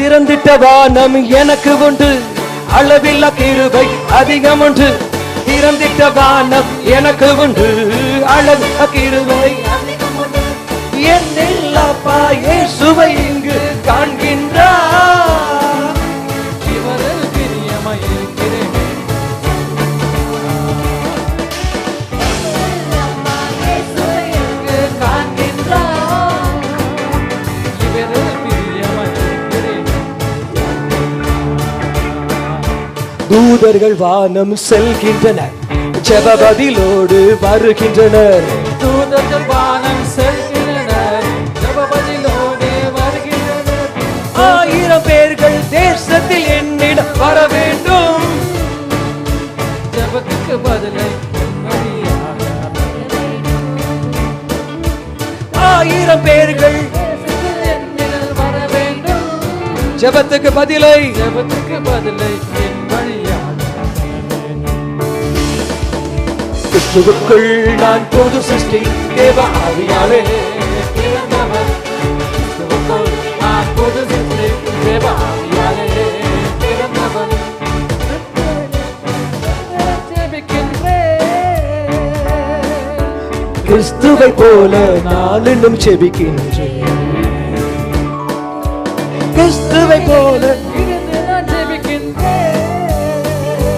திறந்திட்ட வானம் எனக்கு உண்டு. அளவில்லா கிருபை அதிகம் உண்டு. திறந்திட்ட வானம் எனக்கு உண்டு. அளவில்லா கிருபை அதிகம் உண்டு. என்னில் அப்பா இங்கு தூதர்கள் வானம் செல்கின்றனர் ஜெபபதிலோடு வருகின்றனர். தூதர்கள் வானம் செல்கின்றனர் ஜபபதிலோடு வருகின்றனர். ஆயிரம் பேர்கள் தேசத்தில் என்னிடம் வர வேண்டும். ஜபத்துக்கு பதிலை ஆயிரம் பேர்கள் என்னில் வர வேண்டும். ஜெபத்துக்கு பதிலை ஜபத்துக்கு பதிலை கிறிஸ்துவுக்குள் நான் பொது சிருஷ்டி தேவ ஆவியாலே. நான். கிறிஸ்துவை போல நான் இன்னும் செபிக்கின்றேன். கிறிஸ்துவை போல நான்.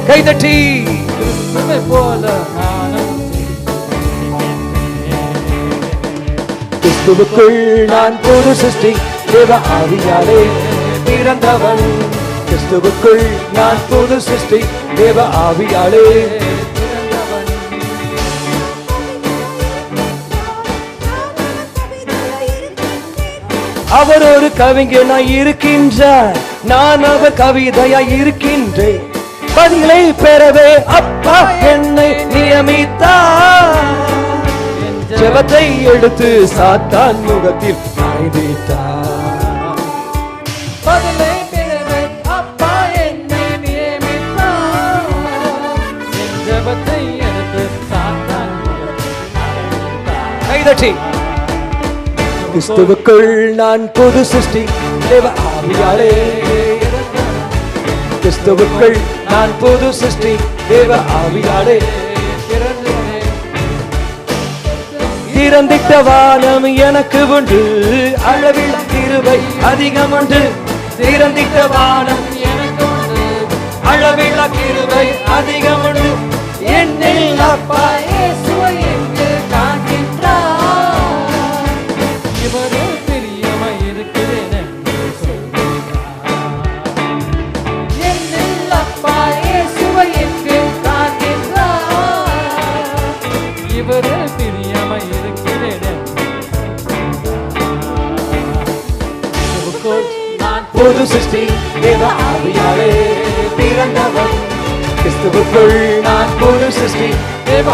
கைதட்டி. கிறிஸ்துவை போல நானும் கிறிஸ்துவுக்குள் நான் புது சிருஷ்டி தேவ ஆவியாலே பிறந்தவன். கிறிஸ்துவுக்குள் நான் புது சிருஷ்டி தேவ ஆவியாலே அவர் ஒரு கவிஞனாய் இருக்கின்றார். நான் அவர் கவிதையாய் இருக்கின்றேன். பதிலை பெறவே அப்பா என்னை நியமித்தார். ஜெபத்தை எடுத்து சாத்தான் முகத்தில் கிறிஸ்துவுக்குள் நான் பொது சிருஷ்டி தேவ ஆவியாலே. கிறிஸ்துவுக்குள் நான் பொது சிருஷ்டி தேவ ஆவியாலே. பிறந்தவனே, திறந்திட்ட வானம் எனக்கு உண்டு அளவில் கிருபை அதிகம் உண்டு திறந்திட்ட வானம் எனக்கு உண்டு. அளவில் கிருபை அதிகம் உண்டு என்னில் அப்பா இயேசுவை எங்கு காண்கின்றார்? பிரியமாய் இருக்கிறேன் என்னில் அப்பா இயேசுவை எங்கு காண்கின்றார்? புது சிருஷ்டி தேவ ஆவியாலே பிறந்தவன். கிறிஸ்துவுக்குள் நான் புது சிருஷ்டி தேவ